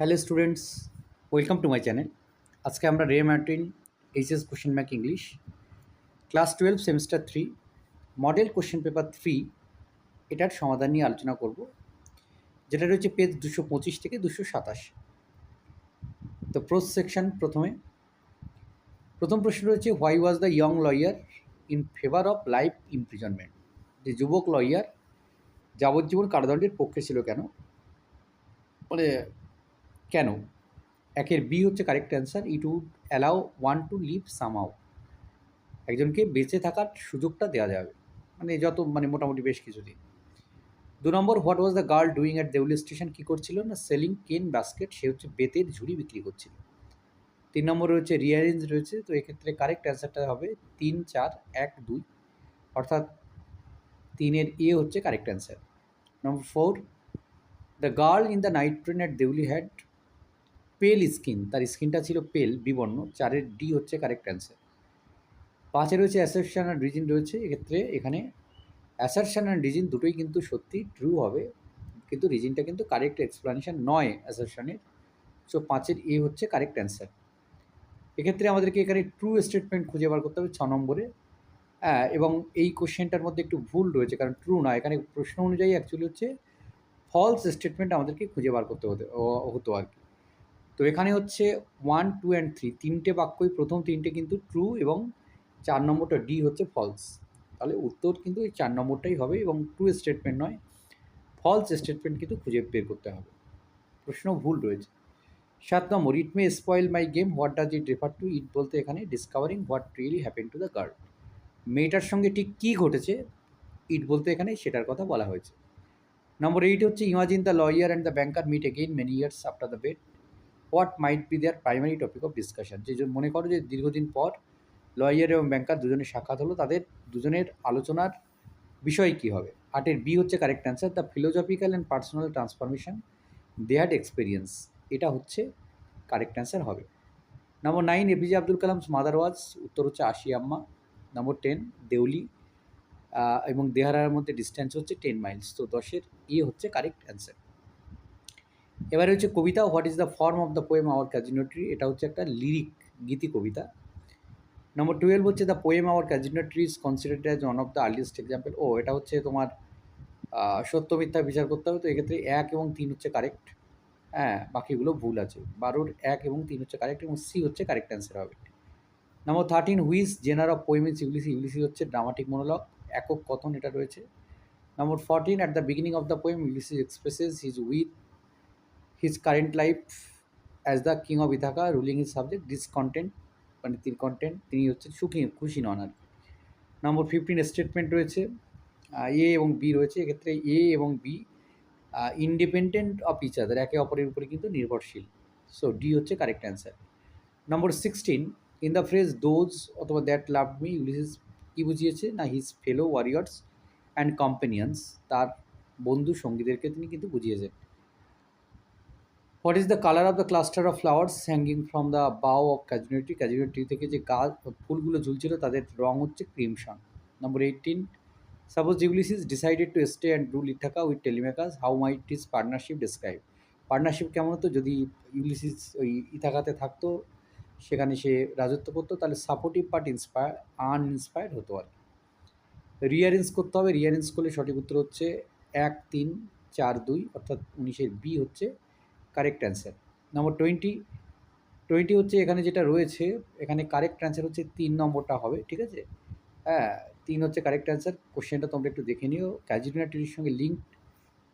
Hello students, welcome to my channel. আজকে আমরা Ray Martin HS question bank English, class twelve semester three, model question paper three, এটার সমাধান নিয়ে আলোচনা করব, যেটা রয়েছে পেজ দুশো পঁচিশ থেকে দুশো সাতাশ। তো প্রোস সেকশন প্রথমে, প্রথম প্রশ্ন রয়েছে why was the young lawyer in favour of life imprisonment যে যুবক লয়ার যাবজ্জীবন কারাদণ্ডের পক্ষে ছিল কেন? মানে কেন? একের বি হচ্ছে correct answer it would allow one to live somehow একজনকে বেঁচে থাকার সুযোগটা দেওয়া যাবে। মানে যত মানে মোটামুটি বেশ কিছুদিন। দু নম্বর what was the girl doing at Deoli station কী করছিল না? সেলিং কেন বাস্কেট সে হচ্ছে বেতের ঝুড়ি বিক্রি করছিল। তিন নম্বর রয়েছে রিয়ারেঞ্জ রয়েছে, তো এক্ষেত্রে কারেক্ট অ্যান্সারটা হবে তিন, চার, এক, দুই। অর্থাৎ তিনের এ হচ্ছে correct answer number four the girl in the night train at Deoli had pale skin, তার স্কিনটা ছিল পেল, বিবর্ণ, চারের ডি হচ্ছে কারেক্ট অ্যান্সার পাঁচে রয়েছে অ্যাসারশন অ্যান্ড রিজিন রয়েছে, এক্ষেত্রে এখানে অ্যাসারশন অ্যান্ড রিজিন দুটোই কিন্তু সত্যি ট্রু হবে, কিন্তু রিজিনটা কিন্তু কারেক্ট এক্সপ্লানেশান নয় অ্যাসারশানের সো পাঁচের এ হচ্ছে কারেক্ট অ্যান্সার এক্ষেত্রে আমাদেরকে এখানে ট্রু স্টেটমেন্ট খুঁজে বার করতে হবে ছ নম্বরে। হ্যাঁ এবং এই কোশ্চেনটার মধ্যে একটু ভুল রয়েছে, কারণ ট্রু নয় এখানে প্রশ্ন অনুযায়ী অ্যাকচুয়ালি হচ্ছে ফলস স্টেটমেন্ট আমাদেরকে খুঁজে বার করতে হতে হতো আর কি। তো এখানে হচ্ছে ওয়ান টু অ্যান্ড থ্রি তিনটে বাক্যই প্রথম তিনটে কিন্তু ট্রু এবং চার নম্বরটা ডি হচ্ছে ফলস তাহলে উত্তর কিন্তু এই চার নম্বরটাই হবে এবং ট্রু স্টেটমেন্ট নয় ফলস স্টেটমেন্ট কিন্তু খুঁজে বের করতে হবে। প্রশ্ন ভুল রয়েছে। সাত নম্বর it may spoil my game what does it refer to it বলতে এখানে discovering what really happen to the girl মেয়েটার সঙ্গে ঠিক কী ঘটেছে? ইট বলতে এখানে সেটার কথা বলা হয়েছে। নম্বর এইট হচ্ছে imagine the lawyer and the banker meet again many years after the bet what might be their primary topic of discussion যে মনে করো যে দীর্ঘদিন পর লয়ার এবং ব্যাংকার দুজনের সাক্ষাৎ হলো, তাদের দুজনের আলোচনার বিষয় কী হবে? আটের বি হচ্ছে correct answer the philosophical and personal transformation they had experience এটা হচ্ছে কারেক্ট অ্যান্সার হবে। নম্বর nine APJ Abdul Kalam's mother was উত্তর হচ্ছে আশি আম্মা। নম্বর টেন দেউলি এবং দেহারার মধ্যে ডিস্ট্যান্স হচ্ছে টেন মাইলস তো দশের ই হচ্ছে কারেক্ট অ্যান্সার এবারে হচ্ছে কবিতা what is the form of the poem our casuarina tree এটা হচ্ছে একটা লিরিক গীতি কবিতা। নম্বর টুয়েলভ হচ্ছে the poem our casuarina tree is considered as one of the earliest example ও, এটা হচ্ছে তোমার সত্য মিথ্যা বিচার করতে হবে, তো এক্ষেত্রে এক এবং তিন হচ্ছে কারেক্ট হ্যাঁ বাকিগুলো ভুল আছে। বারোর এক এবং তিন হচ্ছে কারেক্ট এবং সি হচ্ছে কারেক্ট অ্যান্সার হবে। নম্বর thirteen whose genre of poem is English ইংলিশই হচ্ছে ড্রামাটিক মনোলগ একক কথন, এটা রয়েছে। নম্বর fourteen at the beginning of the poem English expresses his with current life as the king of Ithaca ruling is subject this content মানে তিন content তিনি হচ্ছেন সুখী, খুশি নন আর নম্বর ফিফটিন স্টেটমেন্ট রয়েছে এ এবং বি রয়েছে, এক্ষেত্রে এ এবং B independent of each other একে অপরের উপরে কিন্তু নির্ভরশীল। সো ডি হচ্ছে correct answer number sixteen in the phrase those অথবা দ্যাট লাভ মি ইংলিশ কী বুঝিয়েছে? না his fellow warriors and companions তার বন্ধু সঙ্গীদেরকে তিনি কিন্তু বুঝিয়েছেন what is the colour of the cluster of flowers hanging from the bough of casuarina casuarina থেকে যে গাছ, ফুলগুলো ঝুলছিল, তাদের রং হচ্ছে crimson number eighteen suppose Ulysses decided to stay and rule Ithaca with Telemachus how might is partnership describe partnership কেমন হতো? যদি ইউলিসিস ওই ইথাকাতে থাকতো, সেখানে সে রাজত্ব করতো, তাহলে সাপোর্টিভ বাট ইন্সপায়ার আনইন্সপায়ার্ড হতো আর রিয়ারেঞ্জ করতে হবে। রিয়ারেঞ্জ করলে সঠিক উত্তর হচ্ছে এক, তিন, চার, দুই, অর্থাৎ উনিশের বি হচ্ছে কারেক্ট অ্যান্সার নম্বর টোয়েন্টি টোয়েন্টি হচ্ছে এখানে যেটা রয়েছে, এখানে কারেক্ট অ্যান্সার হচ্ছে তিন নম্বরটা হবে, ঠিক আছে? হ্যাঁ তিন হচ্ছে কারেক্ট অ্যান্সার কোশ্চেনটা তোমরা একটু দেখে নিও। ক্যাজুরিনা ট্রির সঙ্গে লিঙ্ক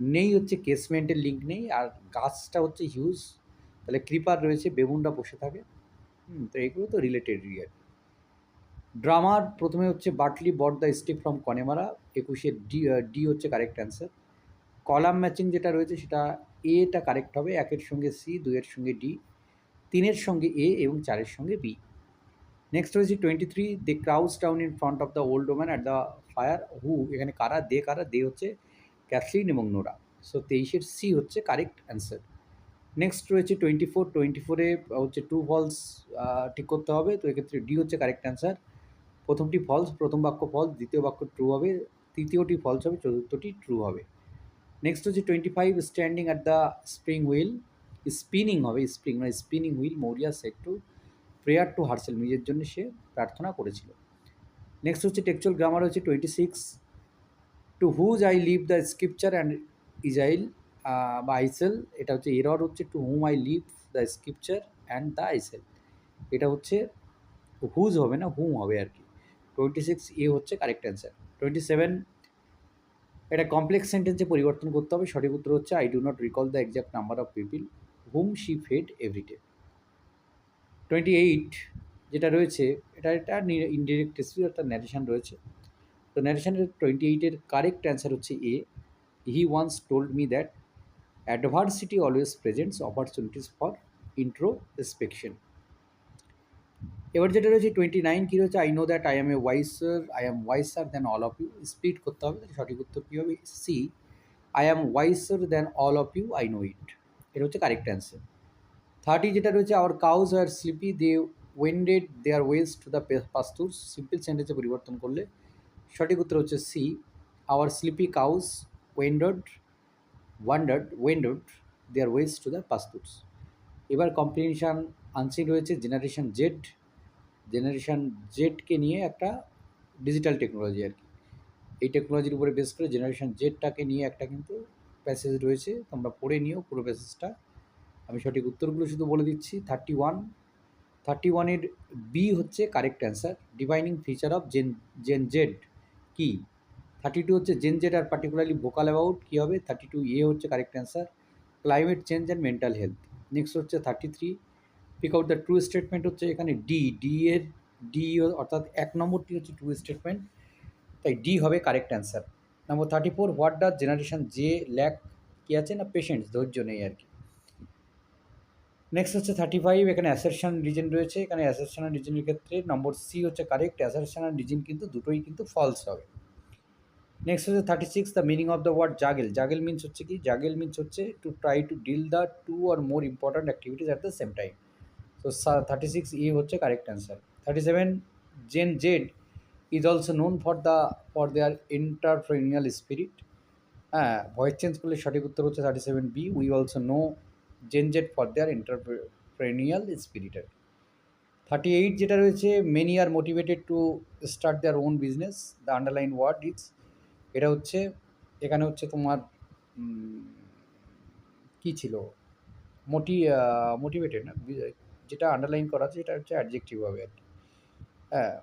নেই, হচ্ছে কেসমেন্টের লিঙ্ক নেই, আর গাছটা হচ্ছে হিউজ তাহলে ক্রিপার রয়েছে বেবুনটা বসে থাকে। হুম, তো এগুলো তো রিলেটেড রিয়ার ড্রামার প্রথমে হচ্ছে Bartley bought the stick from Connemara একুশে ডি ডি হচ্ছে কারেক্ট অ্যান্সার কলাম ম্যাচিং যেটা রয়েছে, সেটা এটা কারেক্ট হবে একের সঙ্গে সি দুইয়ের সঙ্গে ডি তিনের সঙ্গে এ এবং চারের সঙ্গে বি নেক্সট রয়েছে twenty three they crouch down in front of the old woman at the fire who এখানে কারা? দে কারা? দে হচ্ছে ক্যাথলিন এবং নোরা। সো তেইশের সি হচ্ছে কারেক্ট অ্যান্সার নেক্সট রয়েছে টোয়েন্টি ফোর টোয়েন্টি ফোরে হচ্ছে টু ফলস ঠিক করতে হবে। তো এক্ষেত্রে ডি হচ্ছে কারেক্ট অ্যান্সার প্রথমটি ফলস প্রথম বাক্য ফলস দ্বিতীয় বাক্য ট্রু হবে। তৃতীয়টি ফলস হবে, চতুর্থটি ট্রু হবে। নেক্সট হচ্ছে twenty five standing at the spring wheel spinning হবে স্প্রিং মানে spinning wheel Maurya set to prayer to herself নিজের জন্য সে প্রার্থনা করেছিল। নেক্সট হচ্ছে টেকচুয়াল গ্রামার হচ্ছে twenty six to whose I leave the scripture and isle বা আইসেল এটা হচ্ছে এরর হচ্ছে to whom I leave the scripture and the isle এটা হচ্ছে হুজ হবে না হুম হবে আর কি। টোয়েন্টি সিক্স এ হচ্ছে কারেক্ট অ্যান্সার টোয়েন্টি সেভেন এটা কমপ্লেক্স সেন্টেন্সে পরিবর্তন করতে হবে, সঠিক উত্তর হচ্ছে I do not recall the exact number of people whom she fed everyday twenty eight যেটা রয়েছে, এটা একটা ইনডিরেক্ট হিস্ট্রি অর্থাৎ ন্যারেশন রয়েছে। তো ন্যারেশনের টোয়েন্টি এইটের কারেক্ট অ্যান্সার হচ্ছে A he once told me that adversity always presents opportunities for introspection এবার যেটা রয়েছে টোয়েন্টি নাইন কী রয়েছে? I know that I am a wiser I am wiser than all of you split করতে হবে সঠিক উত্তর কী হবে? C I am wiser than all of you I know it এটা হচ্ছে কারেক্ট অ্যান্সার থার্টি যেটা রয়েছে our cows are sleepy they wended their ways to the pastures simple সেন্টেন্সে পরিবর্তন করলে সঠিক উত্তর হচ্ছে C our sleepy cows wended wandered wended their ways to the pastures এবার কম্পিটিশান আনসিন রয়েছে জেনারেশন জেড জেনারেশন জেডকে নিয়ে একটা ডিজিটাল টেকনোলজি আর কি। এই টেকনোলজির উপরে বেস করে জেনারেশান জেডটাকে নিয়ে একটা কিন্তু প্যাসেজ রয়েছে। তোমরা পড়ে নিও পুরো প্যাসেজটা। আমি সঠিক উত্তরগুলো শুধু বলে দিচ্ছি। থার্টি ওয়ান, থার্টি ওয়ানের বি হচ্ছে correct answer defining feature of Gen Gen Z কি? থার্টি টু হচ্ছে Gen Z are particularly vocal about কী হবে? থার্টি টু এ হচ্ছে correct answer climate change and mental health next হচ্ছে thirty three. Pick out the true statement হচ্ছে এখানে D D এর D অর্থাৎ এক নম্বরটি হচ্ছে ট্রু স্টেটমেন্ট তাই ডি হবে correct answer number thirty four what does generation যে ল্যাক কী আছে না পেশেন্টস ধৈর্য নেই আর কি? নেক্সট হচ্ছে থার্টি ফাইভ এখানে অ্যাসারশন রিজন রয়েছে। এখানে অ্যাসারশন রিজনের ক্ষেত্রে নম্বর সি হচ্ছে কারেক্ট অ্যাসারশন রিজন কিন্তু দুটোই কিন্তু ফলস হবে। নেক্সট হচ্ছে thirty six the meaning of the word juggle juggle means হচ্ছে কি? জাগেল মিনস হচ্ছে to try to deal the two or more important activities at the same time তো thirty six E হচ্ছে correct answer thirty seven Gen Z is also known for the for their entrepreneurial spirit হ্যাঁ voice change করলে সঠিক উত্তর হচ্ছে thirty seven B we also know Gen Z for their entrepreneurial স্পিরিটের thirty eight যেটা রয়েছে many are motivated to start their own business the underline word it's এটা হচ্ছে, এখানে হচ্ছে তোমার কী ছিল? মোটি মোটিভেটেড না যেটা আন্ডারলাইন করা আছে এটা হচ্ছে অ্যাডজেক্টিভ হবে আর কি। হ্যাঁ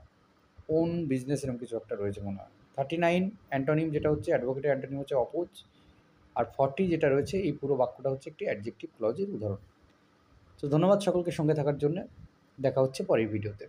ওন বিজনেস এরকম কিছু একটা রয়েছে মনে হয়। থার্টি নাইন অ্যান্টোনিম যেটা হচ্ছে অ্যাডভোকেট অ্যান্টোনিম হচ্ছে অপোজ আর ফর্টি যেটা রয়েছে, এই পুরো বাক্যটা হচ্ছে একটি অ্যাডজেক্টিভ ক্লজের উদাহরণ। তো ধন্যবাদ সকলকে সঙ্গে থাকার জন্য। দেখা হচ্ছে পরের ভিডিওতে